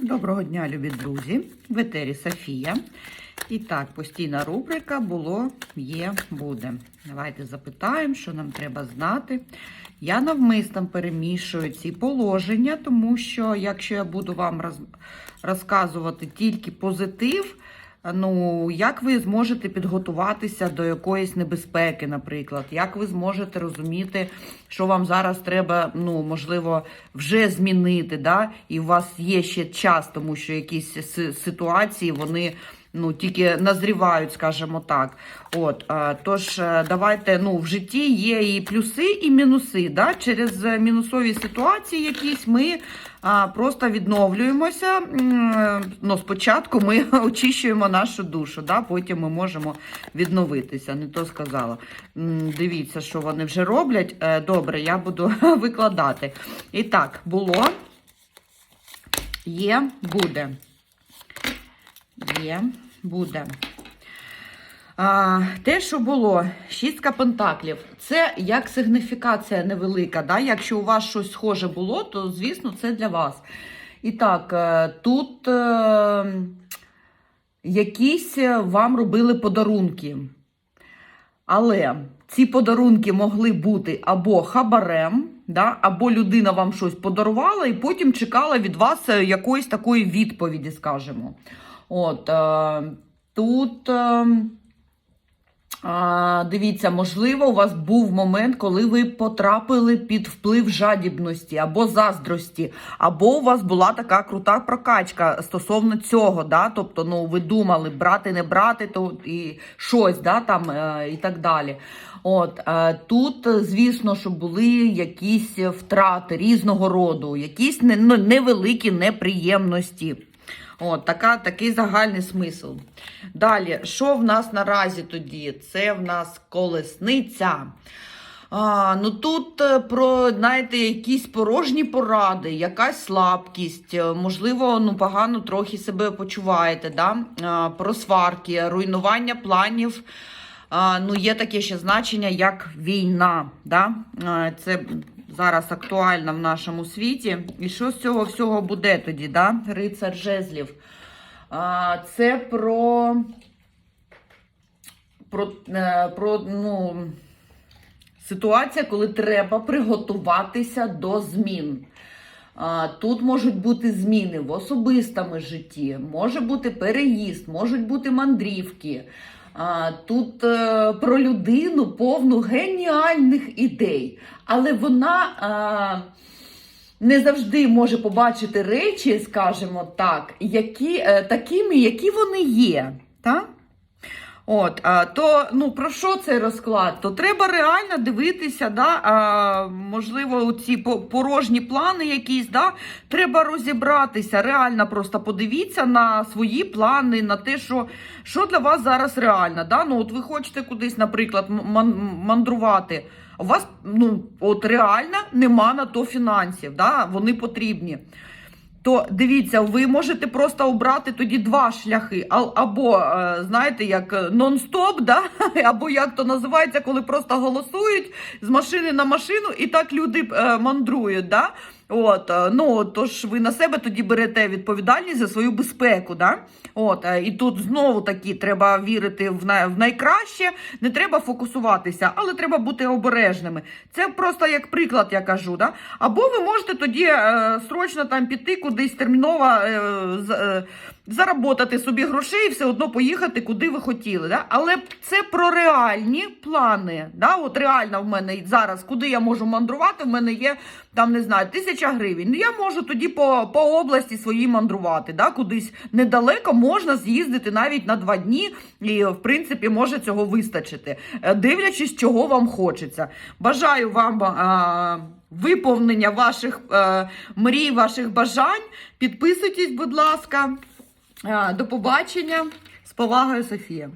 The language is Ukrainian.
Доброго дня, любі друзі! В етері Софія. І так, постійна рубрика було, є, буде. Давайте запитаємо, що нам треба знати. Я навмисно перемішую ці положення, тому що якщо я буду вам роз... розказувати тільки позитив, ну, як ви зможете підготуватися до якоїсь небезпеки, наприклад, як ви зможете розуміти, що вам зараз треба, ну, можливо, вже змінити, да? і у вас є ще час, тому що якісь ситуації, вони ну, тільки назрівають, скажімо так. От, тож, е, давайте, ну, в житті є і плюси, і мінуси. Да? Через е, мінусові ситуації якісь ми а, просто відновлюємося. Ну, спочатку ми очищуємо нашу душу, да? потім ми можемо відновитися. Не то сказала. Дивіться, що вони вже роблять. Е, Добре, я буду викладати. І так, було, є, буде. Є, буде. А, те, що було, шістка пентаклів, це як сигніфікація невелика. Да? Якщо у вас щось схоже було, то, звісно, це для вас. І так, е, тут е, якісь вам робили подарунки. Але ці подарунки могли бути або хабарем, да, або людина вам щось подарувала і потім чекала від вас е, якоїсь такої відповіді, скажімо. От, е, тут. Е, а, дивіться, можливо, у вас був момент, коли ви потрапили під вплив жадібності або заздрості, або у вас була така крута прокачка стосовно цього. Да? Тобто, ну, ви думали, брати, не брати, то і щось да, там, е, і так далі. От, е, тут, звісно, що були якісь втрати різного роду, якісь ну, невеликі неприємності. От, така, такий загальний смисл. Далі, що в нас наразі тоді? Це в нас колесниця. А, ну Тут е, про, знаєте, якісь порожні поради, якась слабкість, е, можливо, ну погано трохи себе почуваєте. Да? А, про сварки, руйнування планів. А, ну, Є таке ще значення, як війна. Да? А, це зараз актуально в нашому світі. І що з цього всього буде тоді? Да? Рицар жезлів. А, це про, про, е, про ну, ситуація, коли треба приготуватися до змін. Тут можуть бути зміни в особистому житті, може бути переїзд, можуть бути мандрівки. Тут е, про людину повну геніальних ідей, але вона не завжди може побачити речі, скажімо так, які, е, такими, які вони є. Так? От, то ну про що цей розклад? То треба реально дивитися, да, можливо, ці порожні плани якісь, да, треба розібратися. Реально просто подивіться на свої плани, на те, що, що для вас зараз реально. Да? Ну, от ви хочете кудись, наприклад, мандрувати. У вас ну, от реально нема на то фінансів, да? вони потрібні то дивіться, ви можете просто обрати тоді два шляхи. Або, е, знаєте, як е, нон-стоп, да? або як то називається, коли просто голосують з машини на машину, і так люди е, мандрують. Да? От, е, ну, тож ви на себе тоді берете відповідальність за свою безпеку. Да? От, е, і тут знову таки треба вірити в, най- в найкраще, не треба фокусуватися, але треба бути обережними. Це просто як приклад, я кажу. Да? Або ви можете тоді е, срочно там піти кудись терміново е, е, заработати собі грошей і все одно поїхати, куди ви хотіли. Да? Але це про реальні плани. Да? От реально в мене зараз, куди я можу мандрувати, в мене є там, не знаю, тисяча гривень. Ну я можу тоді по, по області своїй мандрувати. Да? Кудись недалеко можна з'їздити навіть на два дні, і в принципі може цього вистачити, Е, дивлячись, чого вам хочеться. Бажаю вам. А, Виповнення ваших е, мрій, ваших бажань. Підписуйтесь, будь ласка. До побачення. З повагою, Софія.